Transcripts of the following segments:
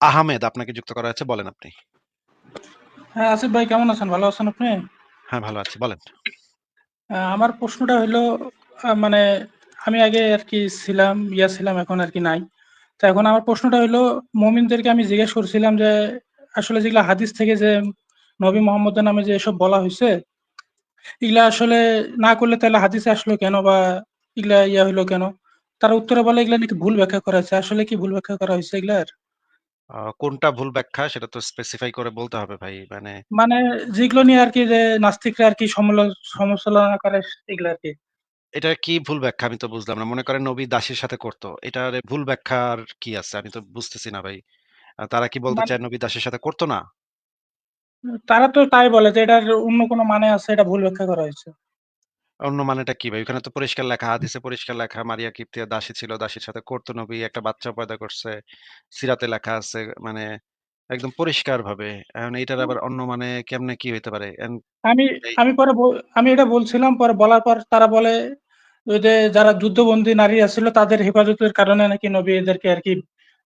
আহমেদ আপনাকে যুক্ত করা হয়েছে বলেন আপনি। হ্যাঁ, আসিফ ভাই কেমন আছেন? ভালো আছেন আপনি? হ্যাঁ, ভালো আছি। বলেন। আমার প্রশ্নটা হইল আ মানে আমি আগে আর কি ছিলাম, ইয়া ছিলাম এখন আর কি নাই। তো এখন আমার প্রশ্নটা হইল মুমিনদেরকে আমি জিজ্ঞেস করছিলাম যে আসলে যেগুলা হাদিস থেকে যে নবী মোহাম্মদের নামে যে এসব বলা হয়েছে এগুলা আসলে না করলে তাহলে হাদিসে আসলো কেন বা এগুলা ইয়া হইল কেন? তারা উত্তরে বলে এগুলা নাকি ভুল ব্যাখ্যা করা হয়েছে। আসলে কি ভুল ব্যাখ্যা করা হইছে এগুলার? কোনটা ভুল ব্যাখ্যা সেটা তো স্পেসিফাই করে বলতে হবে ভাই। মানে মানে যেগুলো নিয়ে আরকি যে নাস্তিকরা আরকি সমলো সমালোচনা করে এগুলা আরকি। এটার কি ভুল ব্যাখ্যা আমি তো বুঝলাম না। মনে করেন নবী দাসের সাথে করতো এটার ভুল ব্যাখ্যার কি আছে? আমি তো বুঝতেছি না ভাই। তারা কি বলতে মানে চায় নবী দাসের সাথে করতো না? তারা তো তাই বলে যে এটার অন্য কোনো মানে আছে, এটা ভুল ব্যাখ্যা করা হয়েছে। অন্য মানেটা কি ভাই? ওখানে তো পরিষ্কার লেখা, হাদিসে পরিষ্কার লেখা মারিয়া কিপ্তিয়া দাসী ছিল, দাসীর সাথে করত নবী, একটা বাচ্চা পয়দা করছে। সিরাতে লেখা আছে মানে একদম পরিষ্কারভাবে। এখন এটার আবার অন্য মানে কেমনে কি হইতে পারে? আমি আমি পরে আমি এটা বলছিলাম, পরে বলার পর তারা বলে ওই যে যারা যুদ্ধবন্দী নারী আছিল তাদের হেফাজতের কারণে নাকি নবী এদেরকে আরকি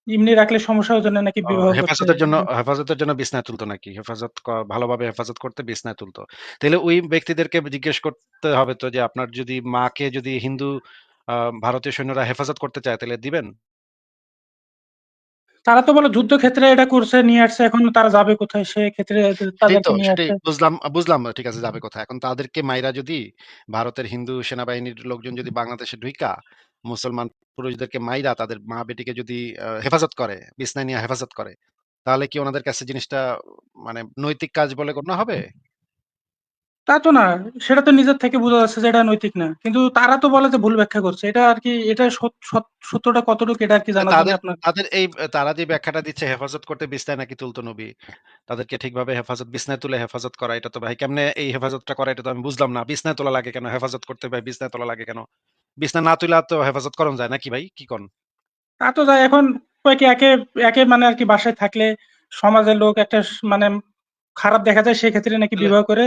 এমনি রাখলে সমস্যা হতো না নাকি বিবাহ হেফাজতের জন্য হেফাজতের জন্য বিছনায় তুলতো নাকি? হেফাজত ভালোভাবে হেফাজত করতে বিছনায় তুলতো তাহলে ওই ব্যক্তিদেরকে জিজ্ঞেস করতে হবে তো যে আপনার যদি মাকে যদি হিন্দু ভারতীয় সৈন্যরা হেফাজত করতে চায় তাহলে দিবেন? তারা তো বলে যুদ্ধক্ষেত্রে এটা করছে, নিয়ে আসছে। এখন তারা যাবে কোথায়? সেটাই আসছে। বুঝলাম বুঝলাম ঠিক আছে যাবে কোথায়। এখন তাদেরকে মাইরা যদি ভারতের হিন্দু সেনাবাহিনীর লোকজন যদি বাংলাদেশে ঢুইকা মুসলমান পুরুষদেরকে মাইরা তাদের মা-বেটিকে যদি হেফাজত করে, বিছনায় নিয়ে হেফাজত করে, তাহলে কি ওনাদের কাছে জিনিসটা মানে নৈতিক কাজ বলে গণ্য হবে? তা তো না। সেটা তো নিজের থেকে বোঝা যাচ্ছে যে এটা নৈতিক না। কিন্তু তারা তো বলে যে ভুল ব্যাখ্যা করছে। এটা আরকি এটা সত সত সত্যটা কতটুকু এটা তা জানার জন্য তাদের আপনার তাদের এই তারা যে ব্যাখ্যাটা দিচ্ছে হেফাজত করতে বিছনায় নাকি তুলত নবী। তাদেরকে ঠিকভাবে হেফাজত বিছনায় তুলে হেফাজত করা এটা তো ভাই কেমনে এই হেফাজতটা করা এটা তো আমি বুঝলাম না। বিছনায় তোলা লাগে কেন? হেফাজত করতে ভাই বিছনায় তোলা লাগে কেন? বিছনায় না তুইলা তো হেফাজত করণ যায় নাকি ভাই? কি কন? তা তো যায় এখন কি একে একে মানে আরকি বাসায় থাকলে সমাজের লোক একটা মানে খারাপ দেখা যায় সেক্ষেত্রে নাকি বিবাহ করে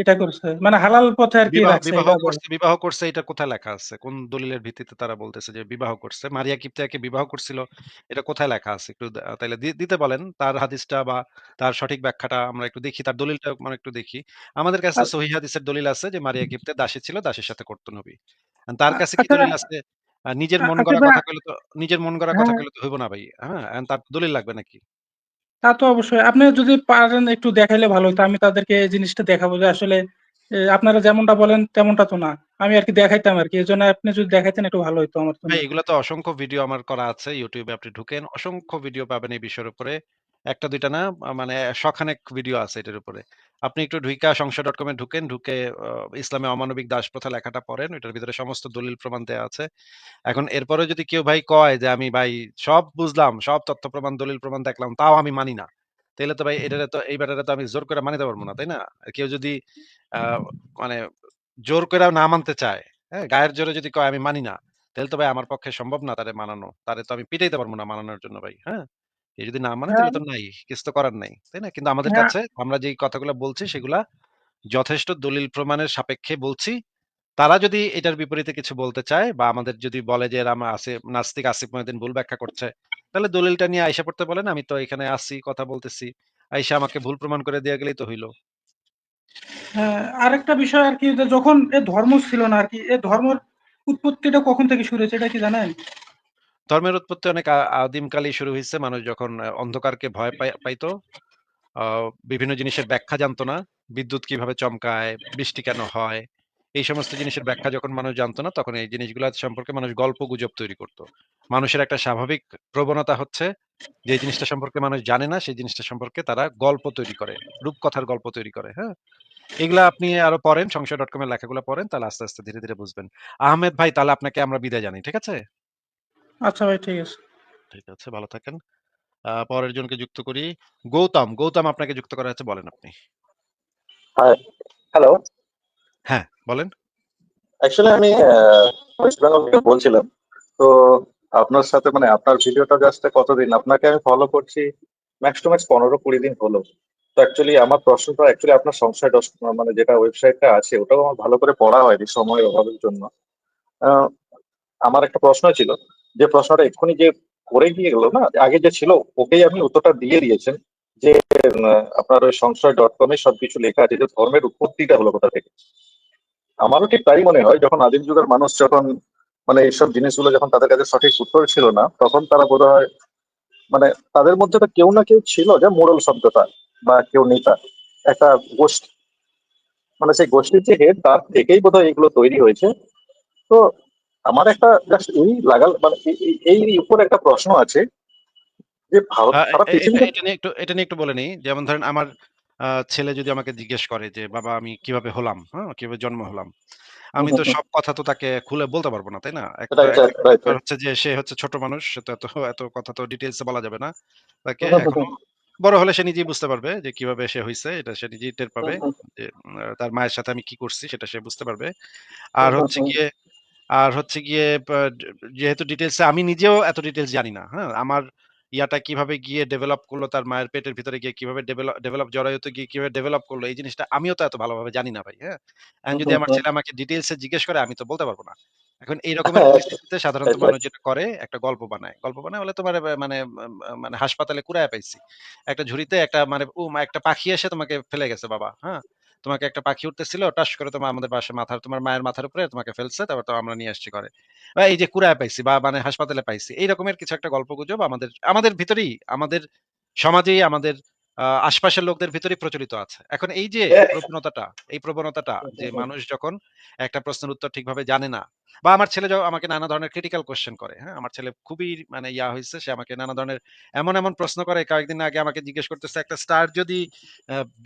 এটা করছে। মানে হালাল পথে বিবাহ রাখছে বিবাহ করছে বিবাহ করছে এটা কোথায় লেখা আছে? কোন দলিলের ভিত্তিতে তারা বলতেছে যে বিবাহ করছে? মারিয়া কিপ্তিয়াকে বিবাহ করছিল এটা কোথায় লেখা আছে? একটু তাইলে দিতে বলেন। তার হাদিসটা বা তার সঠিক ব্যাখ্যাটা আমরা একটু দেখি। তার দলিলটা আমরা একটু দেখি। আমাদের কাছে আর সহিহ হাদিসের দলিল আছে যে মারিয়া কিপ্তিয়া দাসী ছিল, দাসের সাথে করত নবী। তার কাছে কি আচ্ছা দলিল আছে? নিজের মন আচ্ছা গড়া কথা কইলে তো নিজের মন গড়া কথা হ্যাঁ, কইলে তো হইব না ভাই। হ্যাঁ? তার দলিল লাগবে নাকি? তা তো অবশ্যই। আপনি যদি পারেন একটু দেখাইলে ভালো হতো আমি তাদেরকে এই জিনিসটা দেখাবো যে আসলে আপনারা যেমনটা বলেন তেমনটা তো না। আমি আর কি দেখাইতাম আর কি এই জন্য আপনি যদি দেখাইতেন একটু ভালো হতো আমার জন্য। এগুলা তো অসংখ্য ভিডিও আমার করা আছে। ইউটিউবে আপনি ঢুকেন। অসংখ্য ভিডিও পাবেন এই বিষয়ের উপরে। ১ টা ২ টা না মানে শখানেক ভিডিও আছে এটার উপরে। আপনি একটু ঢুইকা সংশয়.com এ ঢুকেন। ঢুকে ইসলামে অমানবিক দাসপ্রথা লেখাটা পড়েন। ওইটার ভিতরে সমস্ত দলিল প্রমাণ দেয়া আছে। এখন এরপরেও যদি কেউ ভাই কয় যে আমি ভাই সব বুঝলাম, সব তথ্য প্রমাণ, দলিল প্রমাণ দেখলাম, তাও আমি মানি না। তাহলে তো ভাই এটা তো এই ব্যাটারে তো আমি জোর করে মানিতে পারব না, তাই না? কেউ যদি মানে জোর করে না মানতে চায়, হ্যাঁ? গায়ের জোরে যদি কয় আমি মানি না, তাহলে তো ভাই আমার পক্ষে সম্ভব না তারে মানানো। তারে তো আমি পিটাইতে পারব না মানানোর জন্য ভাই, হ্যাঁ? কেউ যদি না মানে হ্যাঁ, তাহলে তো নাই। কিছু তো করার নাই। তাই না? কিন্তু আমাদের হ্যাঁ, কাছে আমরা যেই কথাগুলা বলছি সেগুলা যথেষ্ট দলিল প্রমাণের সাপেক্ষে বলছি। তারা যদি এটার বিপরীতে কিছু বলতে চায় বা আমাদের যদি বলে যে এরা আসে নাস্তিক আসিফ মহিউদ্দিন ভুল ব্যাখ্যা করছে, তাহলে দলিলটা নিয়ে আইসা পড়তে বলেন। আমি তো এখানে আছি, কথা বলতেছি। আইসা আমাকে ভুল প্রমাণ করে দেওয়া গেলেই তো হইল। হ্যাঁ। আরেকটা বিষয় আর কি যখন এ ধর্ম ছিল না আরকি, এ ধর্মের উৎপত্তিটা কখন থেকে শুরু হয়েছে এটা কি জানেন? ধর্মের উৎপত্তি অনেক আদিমকালেই শুরু হয়েছে মানুষ যখন অন্ধকারকে ভয় পাই পাইতো, বিভিন্ন জিনিসের ব্যাখ্যা জানতো না। বিদ্যুৎ কীভাবে চমকায়, বৃষ্টি কেন হয়, এই সমস্ত জিনিসের ব্যাখ্যা যখন মানুষ জানতো না, তখন এই জিনিসগুলো সম্পর্কে মানুষ গল্প-গুজব তৈরি করত। মানুষের একটা স্বাভাবিক প্রবণতা হচ্ছে যে জিনিসটা সম্পর্কে মানুষ জানে না, সেই জিনিসটা সম্পর্কে তারা গল্প তৈরি করে। রূপকথার গল্প তৈরি করে, হ্যাঁ? এগুলা আপনি আরও পড়েন, সংশয়.com এর লেখাগুলো পড়েন, তাহলে আস্তে, আস্তে ধীরে, ধীরে বুঝবেন। আহমেদ ভাই তাহলে আপনাকে আমরা বিদায় জানি ঠিক আছে? আচ্ছা ভাই ঠিক আছে। ঠিক আছে, ভালো থাকেন। আ পরের জনকে যুক্ত করি। গৌতম, গৌতম আপনাকে যুক্ত করা হয়েছে বলেন আপনি। হ্যালো। হ্যাঁ, বলেন। অ্যাকচুয়ালি আমি আ ওয়েস্ট বেঙ্গল থেকে বলছিলাম। তো আপনার সাথে মানে আপনার ভিডিওটা জাস্ট কতদিন আপনাকে আমি ফলো করছি ম্যাক্স টু ম্যাক্স ১৫-২০ দিন হলো। তো অ্যাকচুয়ালি আমার প্রশ্নটা অ্যাকচুয়ালি আপনার সংশয় ডস মানে যেটা ওয়েবসাইটটা আছে ওটাও আমার ভালো করে পড়া হয়নি সময়ের অভাবের জন্য। আ আমার একটা প্রশ্ন ছিল যে প্রশ্নটা এক্ষুনি যে করে গিয়ে গেল না, আগে যে ছিল, ওকেই আপনি উত্তরটা দিয়ে দিয়েছেন যে আপনার ওই সংশয় ডট কমে সবকিছু লেখা আছে যে ধর্মের উৎপত্তিটা হলো কোথা থেকে। আমারও ঠিক তাই মনে হয়, যখন আদিম যুগের মানুষ যখন মানে এইসব জিনিসগুলো যখন তাদের কাছে সঠিক উত্তর ছিল না, তখন তারা বোধ হয় মানে তাদের মধ্যে তো কেউ না কেউ ছিল যে মোড়ল শব্দটা বা কেউ নেতা, একটা গোষ্ঠী। মানে সেই গোষ্ঠীর যে হেড তার থেকেই বোধহয় এগুলো তৈরি হয়েছে। তো আমার একটা জাস্ট এই লাগাল মানে এই- উপর একটা প্রশ্ন আছে যে ভারত সারা এ- পৃথিবীতে এটা নিয়ে একটু এটা নিয়ে একটু বলে নিই। যেমন ধরেন আমার ছেলে যদি আমাকে জিজ্ঞেস করে যে বাবা আমি কীভাবে হলাম? হ্যাঁ কীভাবে জন্ম হলাম? আমি তো সব কথা তো তাকে খুলে বলতে পারব না তাই না? হচ্ছে যে সে হচ্ছে ছোট মানুষ সে তো এত এত কথা তো ডিটেলসে বলা যাবে না। তাকে এখনও বড় হলে সে নিজেই বুঝতে পারবে যে কীভাবে সে হয়েছে এটা সে নিজেই টের পাবে যে তার মায়ের সাথে আমি কি করছি সেটা সে বুঝতে পারবে। আর হচ্ছে গিয়ে আর হচ্ছে গিয়ে যেহেতু ডিটেলসে আমি নিজেও এত ডিটেলস জানি না হ্যাঁ? আমার ইয়াটা কীভাবে গিয়ে ডেভেলপ করল তার মায়ের পেটের ভিতরে গিয়ে কীভাবে ডেভেলপ ডেভেলপ জরায়ুতে গিয়ে কীভাবে ডেভেলপ করল এই জিনিসটা আমিও তো এত ভালোভাবে জানি না ভাই হ্যাঁ? এখন যদি আমার ছেলে আমাকে ডিটেলসে জিজ্ঞেস করে আমি তো বলতে পারব না। এখন এই রকমের পরিস্থিতিতে সাধারণত মানুষ যেটা করে একটা গল্প বানায়। গল্প বানায় বলে তোমার মানে মানে হাসপাতালে কুড়ায় পাইছি। একটা ঝুড়িতে একটা মানে ও একটা পাখি এসে তোমাকে ফেলে গেছে বাবা হ্যাঁ? তোমাকে একটা পাখি উঠতেছিল, টাস করে তোমার আমাদের বাসা মাথার, তোমার মায়ের মাথার উপরে তোমাকে ফেলছে, তারপর তো আমরা নিয়ে আসছি করে বা এই যে কুড়ায় পাইছি বা মানে হাসপাতালে পাইছি, এই রকমের কিছু একটা গল্প গুজব আমাদের আমাদের ভিতরেই, আমাদের সমাজেই, আমাদের আশপাশের লোকদের ভিতরে প্রচলিত আছে। এখন এই যে প্রবণতাটা এই প্রবণতাটা যে হুম, হুম। মানুষ যখন একটা প্রশ্নের উত্তর ঠিকভাবে জানে না বা আমার ছেলে আমাকে নানা ধরনের ক্রিটিক্যাল কোশ্চেন করে হ্যাঁ? আমার ছেলে খুবই মানে ইয়া হয়েছে সে আমাকে নানা ধরনের এমন এমন প্রশ্ন করে কয়েকদিন আগে আমাকে জিজ্ঞেস করতেছে একটা স্টার যদি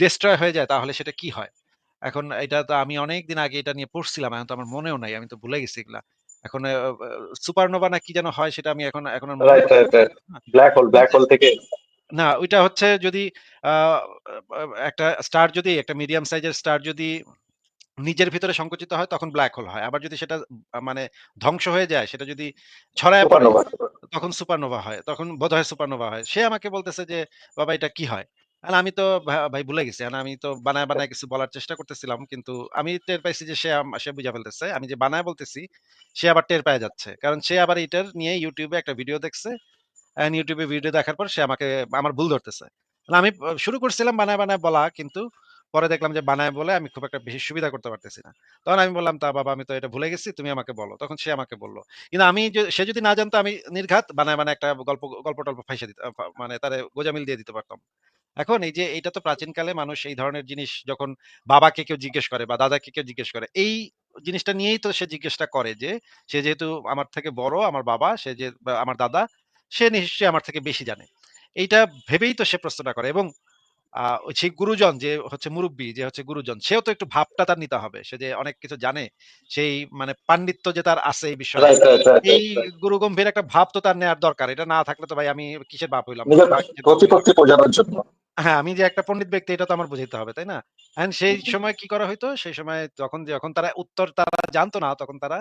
ডিস্ট্রয় হয়ে যায় তাহলে সেটা কি হয়? এখন এটা তো আমি অনেক দিন আগে এটা নিয়ে পড়ছিলাম এখন তো আমার মনেও নাই আমি তো ভুলে গেছি এগুলা। এখন সুপারনোভা না কি যেন হয় সেটা আমি এখন এখন ব্ল্যাক হোল ব্ল্যাক হোল থেকে না ওইটা হচ্ছে যদি একটা স্টার যদি একটা মিডিয়াম সাইজের স্টার যদি নিজের ভিতরে সংকুচিত হয় তখন ব্ল্যাক হোল হয়। আবার যদি সেটা মানে ধ্বংস হয়ে যায় সেটা যদি ছড়ায় পড়ে তখন সুপারনোভা হয় তখন বোধহয় সুপারনোভা হয়। সে আমাকে বলতেছে যে বাবা এটা কি হয়? আর আমি তো ভাই ভুলে গেছি। আমি তো বানায় বানায় কিছু বলার চেষ্টা করতেছিলাম কিন্তু আমি টের পাইছি যে সে সে বুঝা ফেলতেছে। আমি যে বানায় বলতেছি সে আবার টের পেয়ে যাচ্ছে। কারণ সে আবার এটার নিয়ে ইউটিউবে একটা ভিডিও দেখছে ইউটিউবে ভিডিও দেখার পর সে আমাকে, আমার ভুল ধরতেছে। আমি শুরু করছিলাম বানায় বানায় বলা, কিন্তু পরে দেখলাম যে বানায় বলে আমি খুব একটা বেশি সুবিধা করতে পারতেছি না। তখন আমি বললাম, তা বাবা, আমি তো এটা ভুলে গেছি, তুমি আমাকে বলো। তখন সে আমাকে বলল, কিন্তু আমি সে যদি না জানতো, আমি নির্ঘাত বানায় বানায় একটা গল্প গল্প টল্প ফাইসা দিতে মানে তারে গোজামিল দিয়ে দিতে পারতাম। এখন এই যে এটা তো প্রাচীনকালে মানুষ এই ধরনের জিনিস যখন বাবাকে কেউ জিজ্ঞেস করে বা দাদাকে কেউ জিজ্ঞেস করে, এই জিনিসটা নিয়েই তো সে জিজ্ঞেসটা করে যে, সে যেহেতু আমার থেকে বড়, আমার বাবা, সে যে আমার দাদা সে নিশ্চয়ই আমার থেকে বেশি জানে। এইটা ভেবেই তো সে প্রশ্নটা করে এবং সেই গুরুজন যে হচ্ছে মুরব্বী যে হচ্ছে গুরুজন সেও তো একটু ভাবটা তার নিতে হবে। সে যে অনেক কিছু জানে সেই মানে পাণ্ডিত্য যে তার আছে এই বিষয়ে এই গুরু গম্ভীর একটা ভাব তো তার নেওয়ার দরকার। এটা না থাকলে তো ভাই আমি কিসের বাপ হইলাম? বোঝানোর জন্য। হ্যাঁ আমি যে একটা পণ্ডিত ব্যক্তি এটা তো আমার বুঝাইতে হবে তাই না? এন্ড সেই সময় কি করা হইতো? সেই সময় যখন যখন তারা উত্তর তারা জানতো না তখন তারা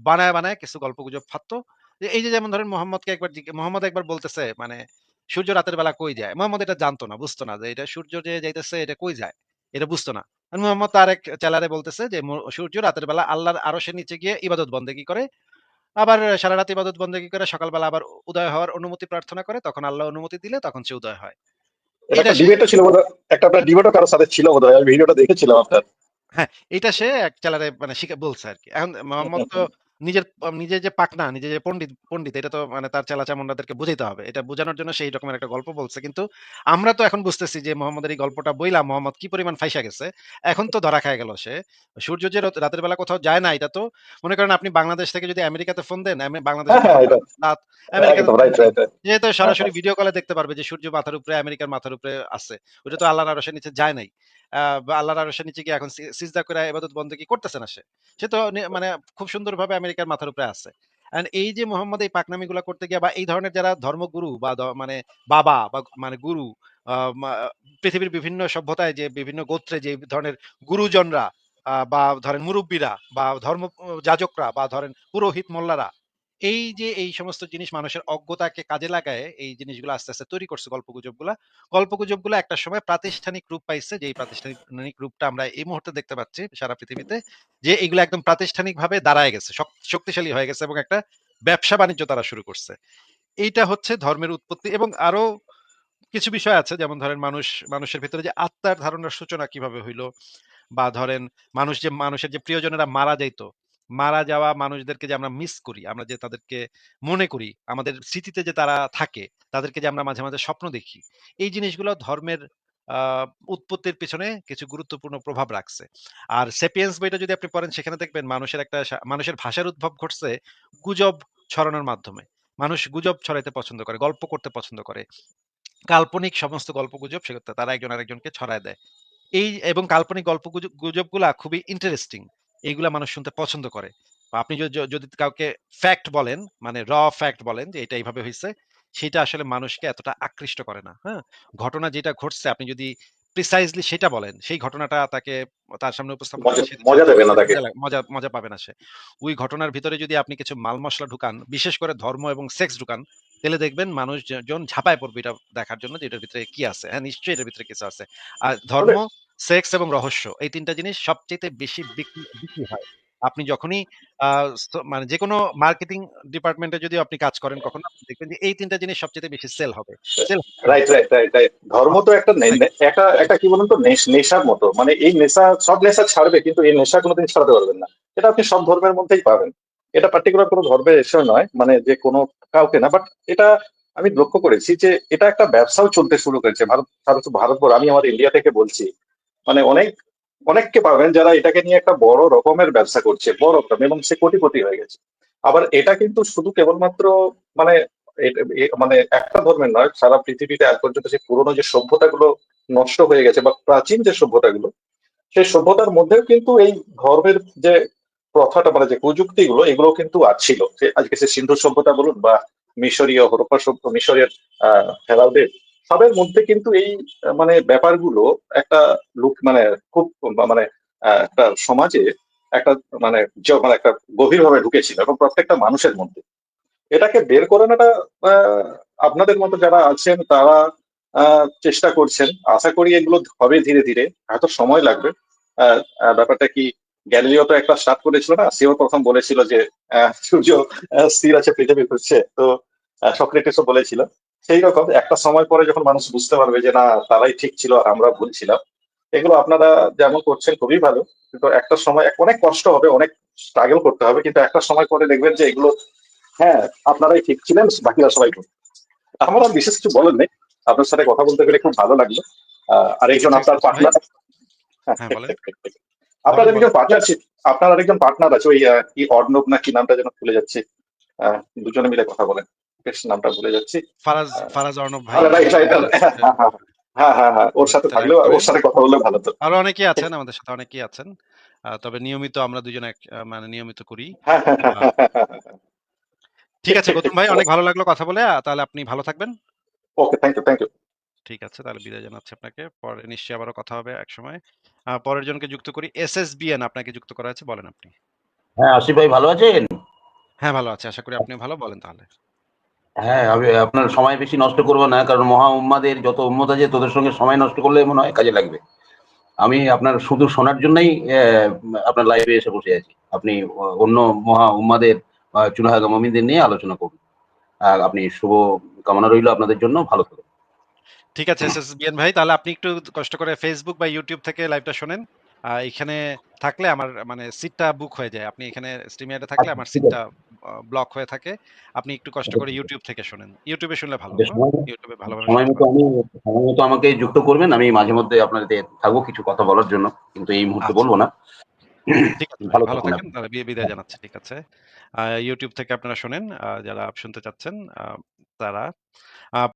বানায় বানায় কিছু গল্প গুজব ফাটতো এই যে যেমন ধরেন মোহাম্মদকে একবার মোহাম্মদ একবার বলতেছে মানে সূর্য রাতের বেলা কই যায়? মোহাম্মদ এটা জানতো না বুঝতো না যে এটা সূর্য যে যাইতেছে এটা কই যায়? এটা বুঝতো না। আর মোহাম্মদ তার এক চেলারে বলতেছে যে সূর্য রাতের বেলা আল্লাহর আরও সে নিচে গিয়ে ইবাদত বন্দেগি করে? আবার সারা রাত ইবাদত বন্দেগি করে? সকালবেলা আবার উদয় হওয়ার অনুমতি প্রার্থনা করে তখন আল্লাহ অনুমতি দিলে তখন সে উদয় হয়। এটা এটা সে- ডিবেটও ছিল একটা আপনার ডিবেটও কারোর সাথে ছিল বোধহয় আমি ভিডিওটা দেখেছিলাম আপনার। এটা সে এক চালারে মানে শিখে বলছে আর কি। এখন মোহাম্মদ তো নিজের নিজে যে পাকনা নিজে যে পণ্ডিত পণ্ডিত এটা তো মানে তার চেলা চামুন্ডাদেরকে বুঝাইতে হবে। এটা বোঝানোর জন্য সেই রকমের একটা গল্প বলছে। কিন্তু আমরা তো এখন বুঝতেছি যে মোহাম্মদের এই গল্পটা বইলাম মোহাম্মদ কি পরিমাণ ফাইসা গেছে। এখন তো ধরা খায় গেল সে। সূর্য যে রাতের বেলা কোথাও যায় না এটা তো মনে করেন আপনি বাংলাদেশ থেকে যদি আমেরিকাতে ফোন দেন বাংলাদেশ হ্যাঁ হ্যাঁ যেহেতু সরাসরি ভিডিও কলে দেখতে পারবে যে সূর্য মাথার উপরে আমেরিকার মাথার উপরে আছে ওটা তো আল্লাহ আরশের নিচে যায় নাই। আল্লাহর আরশের নিচে গিয়ে এখন সিজদা করে ইবাদত বন্দেগী করতেছে না সে? সে তো মানে খুব সুন্দরভাবে আমেরিকার মাথার উপরে আছে। And এই যে মোহাম্মদ এই পাকনামি গুলা করতে গিয়ে বা এই ধরনের যারা ধর্মগুরু বা মানে বাবা বা মানে গুরু পৃথিবীর বিভিন্ন সভ্যতায় যে বিভিন্ন গোত্রে যে ধরনের গুরুজনরা বা ধরেন মুরব্বীরা বা ধর্ম যাজকরা বা ধরেন পুরোহিত মোল্লারা এই যে, এই সমস্ত জিনিস মানুষের অজ্ঞতাকে কাজে লাগায়, এই জিনিসগুলো আস্তে আস্তে তৈরি করছে গল্পগুজবগুলা। গল্পগুজবগুলো একটা সময় প্রাতিষ্ঠানিক রূপ পাইছে যে প্রাতিষ্ঠানিক রূপটা আমরা এই মুহূর্তে দেখতে পাচ্ছি সারা পৃথিবীতে, যে এগুলো একদম প্রাতিষ্ঠানিক ভাবে দাঁড়ায় গেছে শক্তিশালী হয়ে গেছে এবং একটা ব্যবসা বাণিজ্য তারা শুরু করছে। এইটা হচ্ছে ধর্মের উৎপত্তি এবং আরও কিছু বিষয় আছে, যেমন ধরেন মানুষ, মানুষের ভিতরে যে আত্মার ধারণার সূচনা কীভাবে হইল বা ধরেন মানুষ যে, মানুষের যে প্রিয়জনেরা মারা যাইতো মারা যাওয়া মানুষদেরকে যে আমরা মিস করি, আমরা যে তাদেরকে মনে করি, আমাদের স্মৃতিতে যে তারা থাকে, তাদেরকে যে আমরা মাঝে মাঝে স্বপ্ন দেখি, এই জিনিসগুলো ধর্মের উৎপত্তির পিছনে কিছু গুরুত্বপূর্ণ প্রভাব রাখছে। আর সেপিয়েন্স বইটা যদি আপনি পড়েন, সেখানে দেখবেন মানুষের একটা মানুষের ভাষার উদ্ভব ঘটছে গুজব ছড়ানোর মাধ্যমে। মানুষ গুজব ছড়াইতে পছন্দ করে, গল্প করতে পছন্দ করে। কাল্পনিক সমস্ত গল্প গুজব, সেক্ষেত্রে তারা একজন আরেকজনকে ছড়ায় দেয়। এই এবং কাল্পনিক গল্প গুজবগুলা খুবই ইন্টারেস্টিং এইগুলা মানুষ শুনতে পছন্দ করে। বা আপনি যদি কাউকে ফ্যাক্ট বলেন মানে র ফ্যাক্ট বলেন যে এটা এইভাবে হয়েছে সেটা আসলে মানুষকে এতটা আকৃষ্ট করে না হ্যাঁ? ঘটনা যেটা ঘটছে আপনি যদি প্রিসাইজলি সেটা বলেন সেই ঘটনাটা তাকে তার সামনে উপস্থাপন মজা করলে মজা দেবে না তাকে। মজা মজা পাবে না সে। ওই ঘটনার ভিতরে যদি আপনি কিছু মাল মশলা ঢুকান বিশেষ করে ধর্ম এবং সেক্স ঢুকান তাহলে দেখবেন মানুষজন ঝাঁপায় পড়বে এটা দেখার জন্য যে এটার ভিতরে কি আছে হ্যাঁ? নিশ্চয়ই এটার ভিতরে কিছু আছে। আর ধর্ম সেক্স এবং রহস্য, এই তিনটা জিনিস সবচেয়ে বেশি বিক্রি বিক্রি হয়। আপনি যখনই মানে যে কোনো মার্কেটিং ডিপার্টমেন্টে যদি আপনি কাজ করেন, কখনো দেখবেন যে এই তিনটা জিনিস সবচেয়ে বেশি সেল হবে। Right right right right. ধর্ম তো একটা একটা একটা কি বলুন তো নেশার মতো। মানে এই নেশা, সব নেশা ছাড়বে, কিন্তু এই নেশা কোনোদিন ছাড়তে পারবেন না। এটা আপনি সব ধর্মের মধ্যেই পাবেন। এটা পার্টিকুলার কোনো ধর্মের এসে নয় মানে যে কোনো কাউকে না বাট এটা আমি লক্ষ্য করেছি যে এটা একটা ব্যবসাও চলতে শুরু করেছে। ভারত ভারতবর্ষ, আমি আমার ইন্ডিয়া থেকে বলছি। মানে অনেক, অনেককে পাবেন যারা এটাকে নিয়ে একটা বড় রকমের ব্যবসা করছে, বড় রকম, এবং সে কোটিপতি হয়ে গেছে। আবার এটা কিন্তু শুধু কেবলমাত্র মানে মানে একটা ধর্মের নয়, সারা পৃথিবীতে আজ পর্যন্ত সেই পুরোনো যে সভ্যতাগুলো নষ্ট হয়ে গেছে বা প্রাচীন যে সভ্যতাগুলো সেই সভ্যতার মধ্যেও কিন্তু এই ধর্মের যে প্রথাটা মানে যে প্রযুক্তিগুলো এগুলো কিন্তু ছিল। সে আজকে সে সিন্ধু সভ্যতা বলুন বা মিশরীয়, হরপ্পা সভ্য, মিশরের, আহ ফেরাউদের সবের মধ্যে কিন্তু এই মানে ব্যাপারগুলো একটা লুক মানে খুব মানে একটা সমাজে একটা মানে মানে একটা গভীরভাবে ঢুকেছিল এবং প্রত্যেকটা মানুষের মধ্যে। এটাকে বের করানোটা আপনাদের মতো যারা আছেন, তারা চেষ্টা করছেন। আশা করি এগুলো হবে ধীরে ধীরে। হয়তো সময় লাগবে। ব্যাপারটা কি, গ্যালিলিও তো একটা স্টার্ট করেছিল না? সেও প্রথম বলেছিল যে সূর্য স্থির আছে, পৃথিবী ঘুরছে। তো সক্রেটিসও বলেছিল। সেই রকম একটা সময় পরে যখন মানুষ বুঝতে পারবে যে না তারাই ঠিক ছিল আর আমরা ভুল ছিলাম এগুলো আপনারা যেমন করছেন খুবই ভালো। কিন্তু একটা সময় অনেক কষ্ট হবে অনেক স্ট্রাগল করতে হবে কিন্তু একটা সময় পরে দেখবেন যে এগুলো হ্যাঁ আপনারাই ঠিক ছিলেন বাকিরা সবাই ভুল। আমার আর বিশেষ কিছু বলেন নেই। আপনার সাথে কথা বলতে পেরে খুব ভালো লাগল। আহ, আরেকজন আপনার পার্টনার হ্যাঁ, বলেন। আপনার বলেন, আরেকজন পার্টনারশিপ আপনার আরেকজন পার্টনার আছে ওই কি অর্ণব না কি নামটা যেন ভুলে যাচ্ছে। আহ, দুজনে মিলে কথা বলেন। বেশ নামটা ভুলে যাচ্ছি। ফারাজ ফারাজ অর্ণব ভাই. হ্যাঁ হ্যাঁ হ্যাঁ ওর সাথে থাকলেও ওর সাথে কথা বললে ভালো তো আরও অনেকেই আছেন আমাদের সাথে অনেকেই আছেন। তবে নিয়মিত আমরা দুজনে এক- মানে নিয়মিত করি। হ্যাঁ হ্যাঁ হ্যাঁ। ঠিক আছে গৌতম ভাই অনেক ভালো লাগল কথা বলে। তাহলে আপনি ভালো থাকবেন। Okay thank you thank you ঠিক আছে তাহলে বিদায় জানাচ্ছি আপনাকে। পরে নিশ্চয়ই আবারও কথা হবে এক সময়। পরের জনকে যুক্ত করি। এস এস বিএন আপনাকে যুক্ত করা আছে বলেন আপনি। হ্যাঁ আসিফ ভাই ভালো আছেন? হ্যাঁ ভালো আছে। আশা করি আপনি ভালো। বলেন তাহলে। হ্যাঁ আপনার সময় বেশি নষ্ট করব না, কারণ মহা উম্মাদের যত উম্মত আছে তোদের সঙ্গে সময় নষ্ট করলে মনে হয় কাজে লাগবে। আমি আপনার শুধু শোনার জন্যই আপনার লাইভে এসে বসে আছি। আপনি অন্য মহা উম্মাদের চুনাহাগা মমিনদের নিয়ে আলোচনা করুন। আর আপনি শুভ কামনা রইল আপনাদের জন্য, ভালো থাকুন। ঠিক আছে এস এস ভাই, তাহলে আপনি একটু কষ্ট করে ফেসবুক বা ইউটিউব থেকে লাইভটা শোনেন। এখানে থাকলে আমার মানে সিটটা বুক হয়ে যায়। আপনি এখানে স্ট্রিমিয়ারে থাকলে আমার আচ্ছা, আছে। সিটটা ব্লক হয়ে থাকে। আপনি একটু কষ্ট করে ইউটিউব থেকে শোনেন। ইউটিউবে শুনলে ভালো ইউটিউবে ভালোভাবে সময় মতো আমি সময় মতো আমাকে যুক্ত করবেন। আমি মাঝে মধ্যে আপনাদের থাকব কিছু কথা বলার জন্য। কিন্তু এই মুহূর্তে আচ্ছা। বলব না। ঠিক আছে ভালো ভালো থাকেন। তাহলে বি- বিদায় জানাচ্ছি। ঠিক আছে। ইউটিউব থেকে আপনারা শোনেন। যারা শুনতে চাচ্ছেন তারা